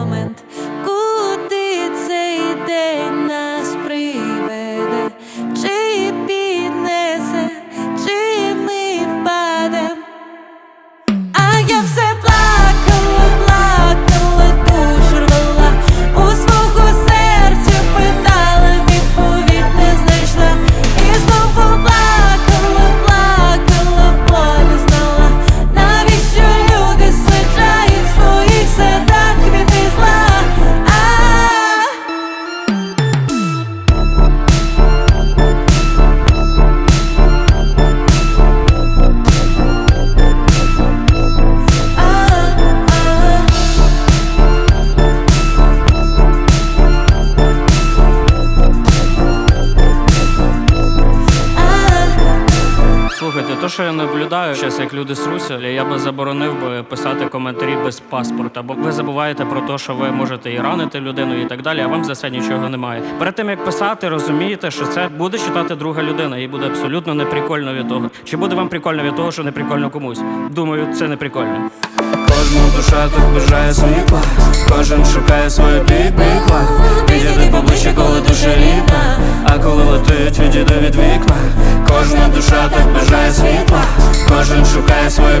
moment. То, що я наблюдаю, зараз як люди сруся, я би заборонив би писати коментарі без паспорта, бо ви забуваєте про те, що ви можете і ранити людину і так далі, а вам за це нічого немає. Перед тим як писати, розумієте, що це буде читати друга людина, і буде абсолютно неприкольно від того. Чи буде вам прикольно від того, що не прикольно комусь? Думаю, це не прикольно. Кожна душа так бажає світла, кожен шукає своє бік бікла. Підійди поближче, коли душа рідна, а коли від вікна. Кожна душа так бажає світла, кожен шукає своє